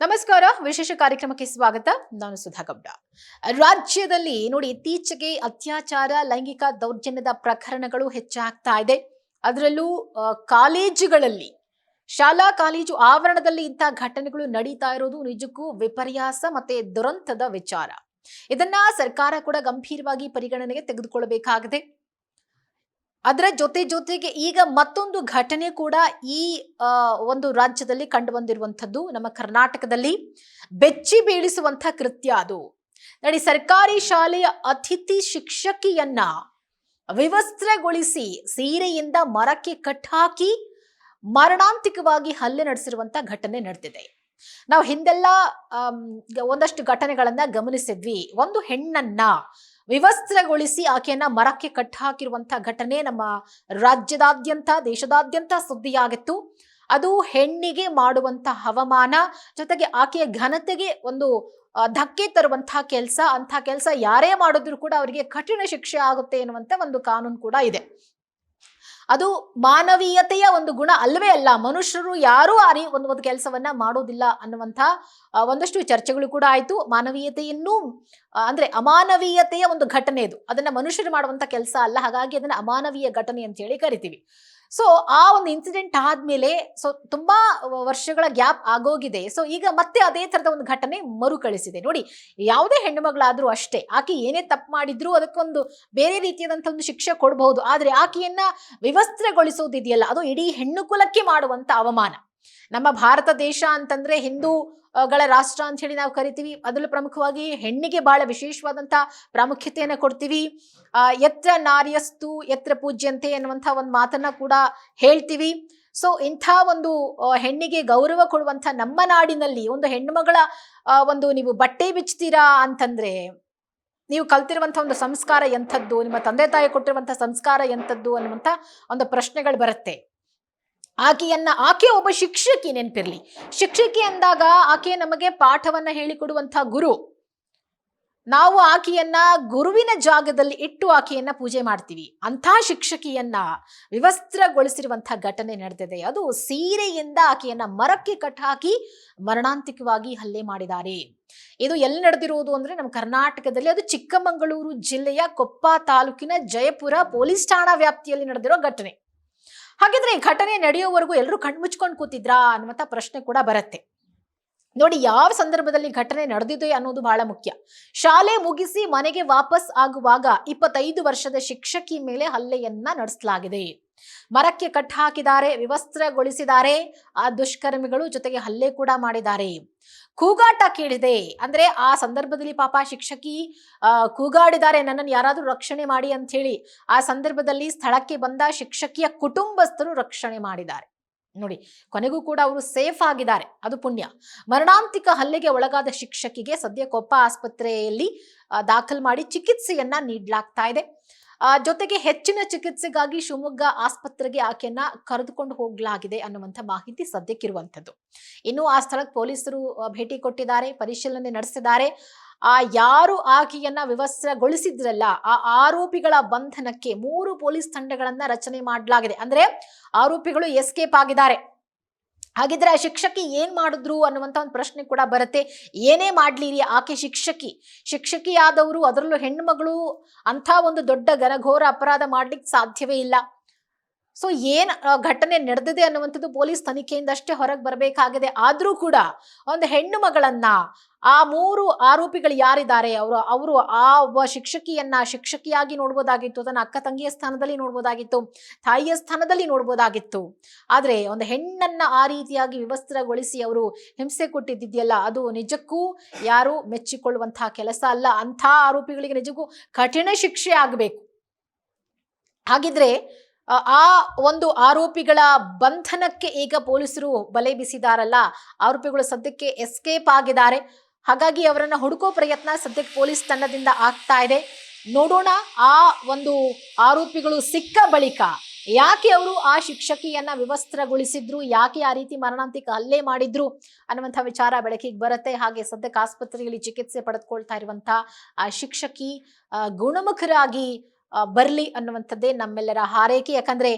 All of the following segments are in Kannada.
ನಮಸ್ಕಾರ, ವಿಶೇಷ ಕಾರ್ಯಕ್ರಮಕ್ಕೆ ಸ್ವಾಗತ. ನಾನು ಸುಧಾ ಗೌಡ. ರಾಜ್ಯದಲ್ಲಿ ನೋಡಿ, ಇತ್ತೀಚೆಗೆ ಅತ್ಯಾಚಾರ, ಲೈಂಗಿಕ ದೌರ್ಜನ್ಯದ ಪ್ರಕರಣಗಳು ಹೆಚ್ಚಾಗ್ತಾ ಇದೆ. ಅದರಲ್ಲೂ ಕಾಲೇಜುಗಳಲ್ಲಿ, ಶಾಲಾ, ಕಾಲೇಜು ಆವರಣದಲ್ಲಿ ಇಂತಹ ಘಟನೆಗಳು ನಡೀತಾ ಇರೋದು ನಿಜಕ್ಕೂ ವಿಪರ್ಯಾಸ ಮತ್ತೆ ದುರಂತದ ವಿಚಾರ. ಇದನ್ನ ಸರ್ಕಾರ ಕೂಡ ಗಂಭೀರವಾಗಿ ಪರಿಗಣನೆಗೆ ತೆಗೆದುಕೊಳ್ಳಬೇಕಾಗಿದೆ. ಅದರ ಜೊತೆ ಜೊತೆಗೆ ಈಗ ಮತ್ತೊಂದು ಘಟನೆ ಕೂಡ ಈ ಒಂದು ರಾಜ್ಯದಲ್ಲಿ ಕಂಡು ಬಂದಿರುವಂಥದ್ದು ನಮ್ಮ ಕರ್ನಾಟಕದಲ್ಲಿ ಬೆಚ್ಚಿ ಬೀಳಿಸುವಂಥ ಕೃತ್ಯ ಅದು. ನೋಡಿ ಸರ್ಕಾರಿ ಶಾಲೆಯ ಅತಿಥಿ ಶಿಕ್ಷಕಿಯನ್ನ ವಿವಸ್ತ್ರಗೊಳಿಸಿ ಸೀರೆಯಿಂದ ಮರಕ್ಕೆ ಕಟ್ಟಾಕಿ ಮರಣಾಂತಿಕವಾಗಿ ಹಲ್ಲೆ ನಡೆಸಿರುವಂತ ಘಟನೆ ನಡೆದಿದೆ. ನಾವು ಹಿಂದೆಲ್ಲ ಒಂದಷ್ಟು ಘಟನೆಗಳನ್ನ ಗಮನಿಸಿದ್ವಿ. ಒಂದು ಹೆಣ್ಣನ್ನ ವಿವಸ್ತ್ರಗೊಳಿಸಿ ಆಕೆಯನ್ನ ಮರಕ್ಕೆ ಕಟ್ಟಾಕಿರುವಂತಹ ಘಟನೆ ನಮ್ಮ ರಾಜ್ಯದಾದ್ಯಂತ, ದೇಶದಾದ್ಯಂತ ಸುದ್ದಿಯಾಗಿತ್ತು. ಅದು ಹೆಣ್ಣಿಗೆ ಮಾಡುವಂತ ಹವಾಮಾನ ಜೊತೆಗೆ ಆಕೆಯ ಘನತೆಗೆ ಒಂದು ಧಕ್ಕೆ ತರುವಂತಹ ಕೆಲಸ, ಅಂಥ ಕೆಲಸ ಯಾರೇ ಮಾಡಿದ್ರು ಕೂಡ ಅವರಿಗೆ ಕಠಿಣ ಶಿಕ್ಷೆ ಆಗುತ್ತೆ ಎನ್ನುವಂತ ಒಂದು ಕಾನೂನು ಕೂಡ ಇದೆ. ಅದು ಮಾನವೀಯತೆಯ ಒಂದು ಗುಣ ಅಲ್ಲವೇ ಅಲ್ಲ. ಮನುಷ್ಯರು ಯಾರೂ ಆ ರೀ ಒಂದು ಒಂದು ಕೆಲಸವನ್ನ ಮಾಡೋದಿಲ್ಲ ಅನ್ನುವಂಥ ಒಂದಷ್ಟು ಚರ್ಚೆಗಳು ಕೂಡ ಆಯ್ತು. ಮಾನವೀಯತೆಯನ್ನು ಅಂದ್ರೆ ಅಮಾನವೀಯತೆಯ ಒಂದು ಘಟನೆ ಇದು. ಅದನ್ನ ಮನುಷ್ಯರು ಮಾಡುವಂತ ಕೆಲಸ ಅಲ್ಲ. ಹಾಗಾಗಿ ಅದನ್ನ ಅಮಾನವೀಯ ಘಟನೆ ಅಂತ ಹೇಳಿ ಕರಿತೀವಿ. ಸೊ ಆ ಒಂದು ಇನ್ಸಿಡೆಂಟ್ ಆದ್ಮೇಲೆ ಸೊ ತುಂಬಾ ವರ್ಷಗಳ ಗ್ಯಾಪ್ ಆಗೋಗಿದೆ. ಸೊ ಈಗ ಮತ್ತೆ ಅದೇ ತರದ ಒಂದು ಘಟನೆ ಮರುಕಳಿಸಿದೆ. ನೋಡಿ, ಯಾವುದೇ ಹೆಣ್ಣು ಮಗಳಾದ್ರೂ ಅಷ್ಟೇ, ಆಕೆ ಏನೇ ತಪ್ಪು ಮಾಡಿದ್ರು ಅದಕ್ಕೊಂದು ಬೇರೆ ರೀತಿಯಾದಂತಹ ಒಂದು ಶಿಕ್ಷೆ ಕೊಡಬಹುದು. ಆದ್ರೆ ಆಕೆಯನ್ನ ವಿವಸ್ತ್ರಗೊಳಿಸೋದಿದೆಯಲ್ಲ ಅದು ಇಡೀ ಹೆಣ್ಣು ಕುಲಕ್ಕೆ ಮಾಡುವಂತ ಅವಮಾನ. ನಮ್ಮ ಭಾರತ ದೇಶ ಅಂತಂದ್ರೆ ಹಿಂದೂಗಳ ಗಳ ರಾಷ್ಟ್ರ ಅಂತ ಹೇಳಿ ನಾವು ಕರಿತೀವಿ. ಅದರಲ್ಲೂ ಪ್ರಮುಖವಾಗಿ ಹೆಣ್ಣಿಗೆ ಬಹಳ ವಿಶೇಷವಾದಂತ ಪ್ರಾಮುಖ್ಯತೆಯನ್ನು ಕೊಡ್ತೀವಿ. ಆ, ಯತ್ರ ನಾರ್ಯಸ್ತು ಯತ್ರ ಪೂಜ್ಯಂತೆ ಅನ್ನುವಂಥ ಒಂದು ಮಾತನ್ನ ಕೂಡ ಹೇಳ್ತೀವಿ. ಸೊ ಇಂಥ ಒಂದು ಹೆಣ್ಣಿಗೆ ಗೌರವ ಕೊಡುವಂಥ ನಮ್ಮ ನಾಡಿನಲ್ಲಿ ಒಂದು ಹೆಣ್ಣುಮಗಳ ಒಂದು ನೀವು ಬಟ್ಟೆ ಬಿಚ್ತೀರಾ ಅಂತಂದ್ರೆ ನೀವು ಕಲ್ತಿರುವಂಥ ಒಂದು ಸಂಸ್ಕಾರ ಎಂಥದ್ದು ನಿಮ್ಮ ತಂದೆ ತಾಯಿ ಕೊಟ್ಟಿರುವಂಥ ಸಂಸ್ಕಾರ ಎಂಥದ್ದು ಅನ್ನುವಂಥ ಒಂದು ಪ್ರಶ್ನೆಗಳು ಬರುತ್ತೆ. ಆಕೆಯನ್ನ, ಆಕೆ ಒಬ್ಬ ಶಿಕ್ಷಕಿ ನೆನಪಿರಲಿ. ಶಿಕ್ಷಕಿ ಅಂದಾಗ ಆಕೆ ನಮಗೆ ಪಾಠವನ್ನ ಹೇಳಿಕೊಡುವಂತಹ ಗುರು. ನಾವು ಆಕೆಯನ್ನ ಗುರುವಿನ ಜಾಗದಲ್ಲಿ ಇಟ್ಟು ಆಕೆಯನ್ನ ಪೂಜೆ ಮಾಡ್ತೀವಿ. ಅಂಥ ಶಿಕ್ಷಕಿಯನ್ನ ವಿವಸ್ತ್ರಗೊಳಿಸಿರುವಂತಹ ಘಟನೆ ನಡೆದಿದೆ. ಅದು ಸೀರೆಯಿಂದ ಆಕೆಯನ್ನ ಮರಕ್ಕೆ ಕಟ್ಟಾಕಿ ಮರಣಾಂತಿಕವಾಗಿ ಹಲ್ಲೆ ಮಾಡಿದ್ದಾರೆ. ಇದು ಎಲ್ಲಿ ನಡೆದಿರುವುದು ಅಂದ್ರೆ ನಮ್ಮ ಕರ್ನಾಟಕದಲ್ಲಿ ಅದು ಚಿಕ್ಕಮಗಳೂರು ಜಿಲ್ಲೆಯ ಕೊಪ್ಪ ತಾಲೂಕಿನ ಜಯಪುರ ಪೊಲೀಸ್ ಠಾಣಾ ವ್ಯಾಪ್ತಿಯಲ್ಲಿ ನಡೆದಿರೋ ಘಟನೆ. ಹಾಗಿದ್ರೆ ಈ ಘಟನೆ ನಡೆಯೋವರೆಗೂ ಎಲ್ಲರೂ ಕಣ್ಮುಚ್ಕೊಂಡು ಕೂತಿದ್ರಾ ಅನ್ನುವಂಥ ಪ್ರಶ್ನೆ ಕೂಡ ಬರುತ್ತೆ. ನೋಡಿ, ಯಾವ ಸಂದರ್ಭದಲ್ಲಿ ಘಟನೆ ನಡೆದಿದೆ ಅನ್ನೋದು ಬಹಳ ಮುಖ್ಯ. ಶಾಲೆ ಮುಗಿಸಿ ಮನೆಗೆ ವಾಪಸ್ ಆಗುವಾಗ ಇಪ್ಪತ್ತೈದು ವರ್ಷದ ಶಿಕ್ಷಕಿ ಮೇಲೆ ಹಲ್ಲೆಯನ್ನ ನಡೆಸಲಾಗಿದೆ. ಮರಕ್ಕೆ ಕಟ್ ಹಾಕಿದ್ದಾರೆ, ವಿವಸ್ತ್ರಗೊಳಿಸಿದ್ದಾರೆ. ಆ ದುಷ್ಕರ್ಮಿಗಳು ಜೊತೆಗೆ ಹಲ್ಲೆ ಕೂಡ ಮಾಡಿದ್ದಾರೆ. ಕೂಗಾಟ ಕೇಳಿದೆ. ಅಂದ್ರೆ ಆ ಸಂದರ್ಭದಲ್ಲಿ ಪಾಪ ಶಿಕ್ಷಕಿ ಕೂಗಾಡಿದ್ದಾರೆ, ನನ್ನನ್ನು ಯಾರಾದರೂ ರಕ್ಷಣೆ ಮಾಡಿ ಅಂತ ಹೇಳಿ ಆ ಸಂದರ್ಭದಲ್ಲಿ ಸ್ಥಳಕ್ಕೆ ಬಂದ ಶಿಕ್ಷಕಿಯ ಕುಟುಂಬಸ್ಥರು ರಕ್ಷಣೆ ಮಾಡಿದ್ದಾರೆ. ನೋಡಿ, ಕೊನೆಗೂ ಕೂಡ ಅವರು ಸೇಫ್ ಆಗಿದ್ದಾರೆ. ಅದು ಪುಣ್ಯ. ಮರಣಾಂತಿಕ ಹಲ್ಲೆಗೆ ಒಳಗಾದ ಶಿಕ್ಷಕಿಗೆ ಸದ್ಯ ಕೊಪ್ಪ ಆಸ್ಪತ್ರೆಯಲ್ಲಿ ದಾಖಲು ಮಾಡಿ ಚಿಕಿತ್ಸೆಯನ್ನ ನೀಡಲಾಗ್ತಾ ಇದೆ. ಜೊತೆಗೆ ಹೆಚ್ಚಿನ ಚಿಕಿತ್ಸೆಗಾಗಿ ಶಿವಮೊಗ್ಗ ಆಸ್ಪತ್ರೆಗೆ ಆಕೆಯನ್ನ ಕರೆದುಕೊಂಡು ಹೋಗಲಾಗಿದೆ ಅನ್ನುವಂಥ ಮಾಹಿತಿ ಸದ್ಯಕ್ಕಿರುವಂಥದ್ದು. ಇನ್ನು ಆ ಸ್ಥಳಕ್ಕೆ ಪೊಲೀಸರು ಭೇಟಿ ಕೊಟ್ಟಿದ್ದಾರೆ, ಪರಿಶೀಲನೆ ನಡೆಸಿದ್ದಾರೆ. ಆ, ಯಾರು ಆಕೆಯನ್ನ ವಿವಸ್ತ್ರಗೊಳಿಸಿದ್ರಲ್ಲ, ಆ ಆರೋಪಿಗಳ ಬಂಧನಕ್ಕೆ ಮೂರು ಪೊಲೀಸ್ ತಂಡಗಳನ್ನ ರಚನೆ ಮಾಡಲಾಗಿದೆ. ಅಂದ್ರೆ ಆರೋಪಿಗಳು ಎಸ್ಕೇಪ್ ಆಗಿದ್ದಾರೆ. ಹಾಗಿದ್ರೆ ಆ ಶಿಕ್ಷಕಿ ಏನ್ ಮಾಡಿದ್ರು ಅನ್ನುವಂತ ಒಂದು ಪ್ರಶ್ನೆ ಕೂಡ ಬರುತ್ತೆ. ಏನೇ ಮಾಡ್ಲಿರಿ ಆಕೆ ಶಿಕ್ಷಕಿ. ಶಿಕ್ಷಕಿಯಾದವರು ಅದರಲ್ಲೂ ಹೆಣ್ಮಗಳು ಅಂಥ ಒಂದು ದೊಡ್ಡ ಘನಘೋರ ಅಪರಾಧ ಮಾಡ್ಲಿಕ್ಕೆ ಸಾಧ್ಯವೇ ಇಲ್ಲ. ಸೊ ಏನು ಘಟನೆ ನಡೆದಿದೆ ಅನ್ನುವಂಥದ್ದು ಪೊಲೀಸ್ ತನಿಖೆಯಿಂದ ಅಷ್ಟೇ ಹೊರಗೆ ಬರಬೇಕಾಗಿದೆ. ಆದರೂ ಕೂಡ ಒಂದು ಹೆಣ್ಣು ಮಗಳನ್ನ, ಆ ಮೂರು ಆರೋಪಿಗಳು ಯಾರಿದ್ದಾರೆ? ಅವರು ಅವರು ಆ ಒಬ್ಬ ಶಿಕ್ಷಕಿಯನ್ನ ಶಿಕ್ಷಕಿಯಾಗಿ ನೋಡ್ಬೋದಾಗಿತ್ತು ತನ್ನ ಅಕ್ಕ ತಂಗಿಯ ಸ್ಥಾನದಲ್ಲಿ ನೋಡ್ಬೋದಾಗಿತ್ತು, ತಾಯಿಯ ಸ್ಥಾನದಲ್ಲಿ ನೋಡ್ಬೋದಾಗಿತ್ತು. ಆದರೆ ಒಂದು ಹೆಣ್ಣನ್ನ ಆ ರೀತಿಯಾಗಿ ವಿವಸ್ತ್ರಗೊಳಿಸಿ ಅವರು ಹಿಂಸೆ ಕೊಟ್ಟಿದ್ದಿದೆಯಲ್ಲ, ಅದು ನಿಜಕ್ಕೂ ಯಾರು ಮೆಚ್ಚಿಕೊಳ್ಳುವಂತಹ ಕೆಲಸ ಅಲ್ಲ. ಅಂಥ ಆರೋಪಿಗಳಿಗೆ ನಿಜಕ್ಕೂ ಕಠಿಣ ಶಿಕ್ಷೆ ಆಗಬೇಕು. ಹಾಗಿದ್ರೆ ಆ- ಒಂದು ಆರೋಪಿಗಳ ಬಂಧನಕ್ಕೆ ಈಗ ಪೊಲೀಸರು ಬಲೆ ಬೀಸಿದಾರಲ್ಲ, ಆರೋಪಿಗಳು ಸದ್ಯಕ್ಕೆ ಎಸ್ಕೇಪ್ ಆಗಿದ್ದಾರೆ. ಹಾಗಾಗಿ ಅವರನ್ನ ಹುಡುಕೋ ಪ್ರಯತ್ನ ಸದ್ಯಕ್ಕೆ ಪೊಲೀಸ್ ತಂಡದಿಂದ ಆಗ್ತಾ ಇದೆ. ನೋಡೋಣ, ಆ ಒಂದು ಆರೋಪಿಗಳು ಸಿಕ್ಕ ಬಳಿಕ ಯಾಕೆ ಅವರು ಆ ಶಿಕ್ಷಕಿಯನ್ನ ವಿವಸ್ತ್ರಗೊಳಿಸಿದ್ರು, ಯಾಕೆ ಆ ರೀತಿ ಮರಣಾಂತಿಕ ಹಲ್ಲೆ ಮಾಡಿದ್ರು ಅನ್ನುವಂಥ ವಿಚಾರ ಬೆಳಕಿಗೆ ಬರುತ್ತೆ. ಹಾಗೆ ಸದ್ಯಕ್ಕೆ ಆಸ್ಪತ್ರೆಯಲ್ಲಿ ಚಿಕಿತ್ಸೆ ಪಡೆದುಕೊಳ್ತಾ ಇರುವಂತಹ ಆ ಶಿಕ್ಷಕಿ ಗುಣಮುಖರಾಗಿ ಬರ್ಲಿ ಅನ್ನುವಂಥದ್ದೇ ನಮ್ಮೆಲ್ಲರ ಹಾರೈಕೆ. ಯಾಕಂದ್ರೆ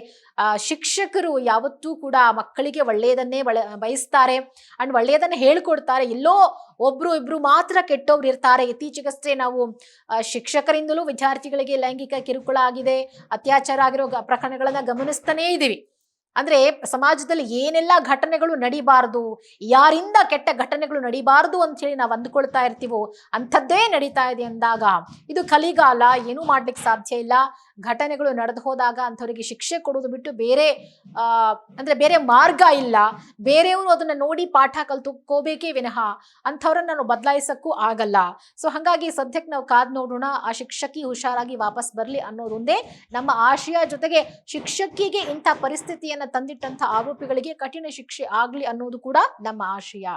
ಶಿಕ್ಷಕರು ಯಾವತ್ತೂ ಕೂಡ ಮಕ್ಕಳಿಗೆ ಒಳ್ಳೆಯದನ್ನೇ ಬಳ ಬಯಸ್ತಾರೆ. ಅಂಡ್ ಒಳ್ಳೆಯದನ್ನ ಹೇಳ್ಕೊಡ್ತಾರೆ. ಎಲ್ಲೋ ಒಬ್ರು ಇಬ್ರು ಮಾತ್ರ ಕೆಟ್ಟವ್ರು ಇರ್ತಾರೆ. ಇತ್ತೀಚೆಗಷ್ಟೇ ನಾವು ಶಿಕ್ಷಕರಿಂದಲೂ ವಿದ್ಯಾರ್ಥಿಗಳಿಗೆ ಲೈಂಗಿಕ ಕಿರುಕುಳ ಆಗಿದೆ. ಅತ್ಯಾಚಾರ ಆಗಿರೋ ಪ್ರಕರಣಗಳನ್ನ ಗಮನಿಸ್ತಾನೇ ಇದೀವಿ. ಅಂದ್ರೆ ಸಮಾಜದಲ್ಲಿ ಏನೆಲ್ಲ ಘಟನೆಗಳು ನಡಿಬಾರದು, ಯಾರಿಂದ ಕೆಟ್ಟ ಘಟನೆಗಳು ನಡಿಬಾರದು ಅಂತ ಹೇಳಿ ನಾವು ಅಂದ್ಕೊಳ್ತಾ ಇರ್ತೀವೋ ಅಂಥದ್ದೇ ನಡೀತಾ ಇದೆ ಅಂದಾಗ ಇದು ಕಲಿಗಾಲ, ಏನೂ ಮಾಡ್ಲಿಕ್ಕೆ ಸಾಧ್ಯ ಇಲ್ಲ. ಘಟನೆಗಳು ನಡೆದು ಹೋದಾಗ ಅಂಥವರಿಗೆ ಶಿಕ್ಷೆ ಕೊಡೋದು ಬಿಟ್ಟು ಬೇರೆ, ಆ, ಅಂದ್ರೆ ಬೇರೆ ಮಾರ್ಗ ಇಲ್ಲ. ಬೇರೆಯವರು ಅದನ್ನ ನೋಡಿ ಪಾಠ ಕಲ್ತುಕೋಬೇಕೇ ವಿನಃ ಅಂಥವ್ರನ್ನ ನಾನು ಬದಲಾಯಿಸಕ್ಕೂ ಆಗಲ್ಲ. ಸೊ ಹಾಗಾಗಿ ಸದ್ಯಕ್ಕೆ ನಾವು ಕಾದ್ ನೋಡೋಣ, ಆ ಶಿಕ್ಷಕಿ ಹುಷಾರಾಗಿ ವಾಪಸ್ ಬರಲಿ ಅನ್ನೋದೊಂದೇ ನಮ್ಮ ಆಶಯ ಜೊತೆಗೆ ಶಿಕ್ಷಕಿಗೆ ಇಂಥ ಪರಿಸ್ಥಿತಿಯನ್ನ ತಂದಿಟ್ಟಂತ ಆರೋಪಿಗಳಿಗೆ ಕಠಿಣ ಶಿಕ್ಷೆ ಆಗ್ಲಿ ಅನ್ನೋದು ಕೂಡ ನಮ್ಮ ಆಶಯ.